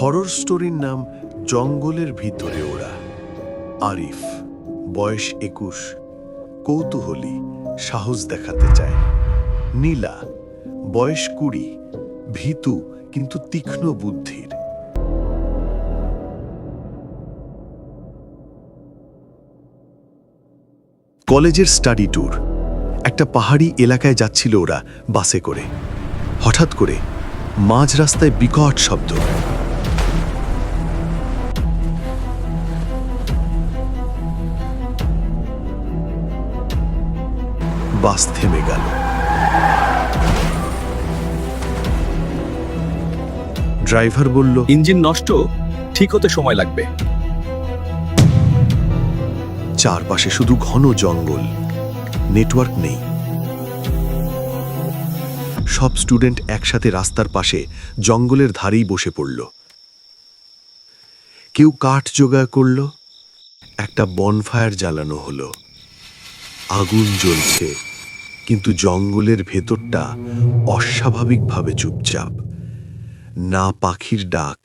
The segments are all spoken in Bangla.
হরর স্টোরির নাম জঙ্গলের ভিতরে ওরা। আরিফ, বয়স একুশ, কৌতূহলী, সাহস দেখাতে চায়। নীলা, বয়স কুড়ি, ভীতু, কিন্তু তীক্ষ্ণ বুদ্ধির। কলেজের স্টাডি ট্যুর একটা পাহাড়ি এলাকায় যাচ্ছিল ওরা বাসে করে। হঠাৎ করে মাঝ রাস্তায় বিকট শব্দ। বাস থেমে গেল। ড্রাইভার বলল ইঞ্জিন নষ্ট ঠিক হতে সময় লাগবে। চারপাশে শুধু ঘন জঙ্গল নেটওয়ার্ক নেই। সব স্টুডেন্ট একসাথে রাস্তার পাশে জঙ্গলের ধারেই বসে পড়ল। কেউ কাঠ জোগাড় করল একটা বনফায়ার জ্বালানো হলো। আগুন জ্বলছে। কিন্তু জঙ্গলের ভেতরটা অস্বাভাবিকভাবে চুপচাপ। না পাখির ডাক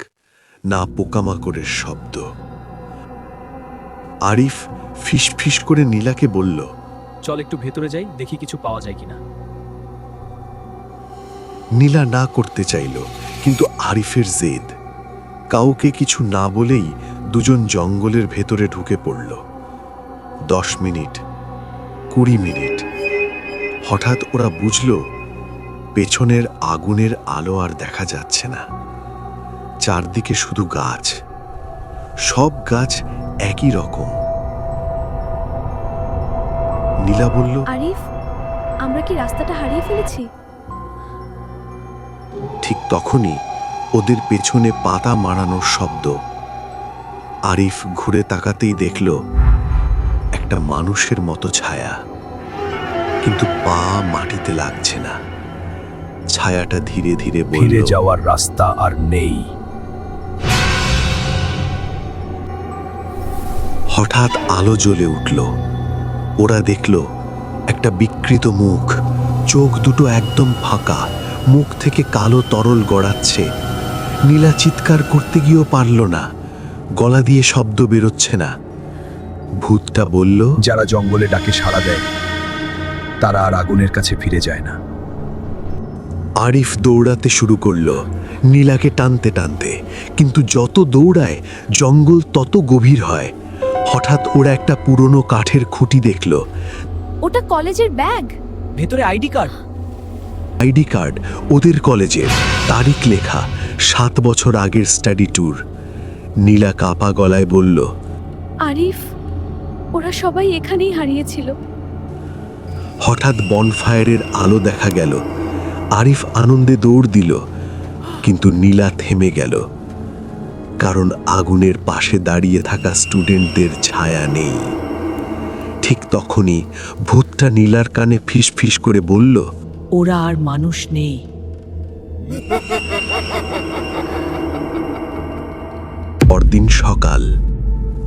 না পোকামাকড়ের শব্দ। আরিফ ফিসফিস করে নীলাকে বলল চল একটু ভেতরে যাই দেখি কিছু পাওয়া যায় কিনা। নীলা না করতে চাইল কিন্তু আরিফের জেদ। কাউকে কিছু না বলেই দুজন জঙ্গলের ভেতরে ঢুকে পড়ল। দশ মিনিট কুড়ি মিনিট হঠাৎ ওরা বুঝল পেছনের আগুনের আলো আর দেখা যাচ্ছে না। চারদিকে শুধু গাছ। সব গাছ একই রকম। নীলা বলল আরিফ আমরা কি রাস্তাটা হারিয়ে ফেলেছি? ঠিক তখনই ওদের পেছনে পাতা মারানোর শব্দ। আরিফ ঘুরে তাকাতেই দেখল একটা মানুষের মতো ছায়া। কিন্তু পা মাটিতে লাগছে না। ছায়াটা ধীরে ধীরে ফিরে যাওয়ার রাস্তা আর নেই। হঠাৎ আলো জ্বলে উঠল। ওরা দেখল একটা বিকৃত মুখ। চোখ দুটো একদম ফাঁকা মুখ থেকে কালো তরল গড়াচ্ছে। নীলা চিৎকার করতে গিয়েও পারল না। গলা দিয়ে শব্দ বেরোচ্ছে না। ভূতটা বলল যারা জঙ্গলে ডাকে সাড়া দেয় তারা আর আগুনের কাছে ফিরে যায় না। আরিফ দৌড়াতে শুরু করল নীলাকে টানতে টানতে। কিন্তু যত দৌড়ায় জঙ্গল তত গভীর হয়। হঠাৎ ওরা একটা পুরনো কাঠের খুঁটি দেখল। ওটা কলেজের ব্যাগ। ভেতরে আইডি কার্ড। আইডি কার্ড ওদের কলেজের তারিখ লেখা সাত বছর আগের স্টাডি ট্যুর। নীলা কাপা গলায় বলল আরিফ ওরা সবাই এখানেই হারিয়েছিল। হঠাৎ বনফায়ারের আলো দেখা গেল। আরিফ আনন্দে দৌড় দিল কিন্তু নীলা থেমে গেল। কারণ আগুনের পাশে দাঁড়িয়ে থাকা স্টুডেন্টদের ছায়া নেই। ঠিক তখনই ভূতটা নীলার কানে ফিস ফিস করে বলল ওরা আর মানুষ নেই। পরদিন সকাল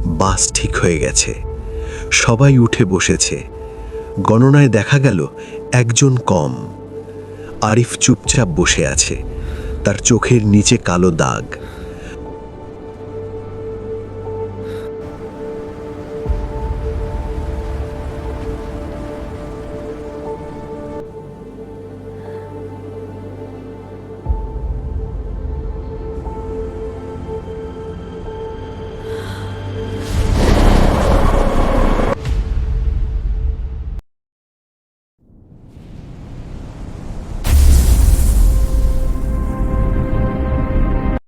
বাস ঠিক হয়ে গেছে। সবাই উঠে বসেছে। গণনায় দেখা গেল একজন কম। আরিফ চুপচাপ বসে আছে। তার চোখের নিচে কালো দাগ।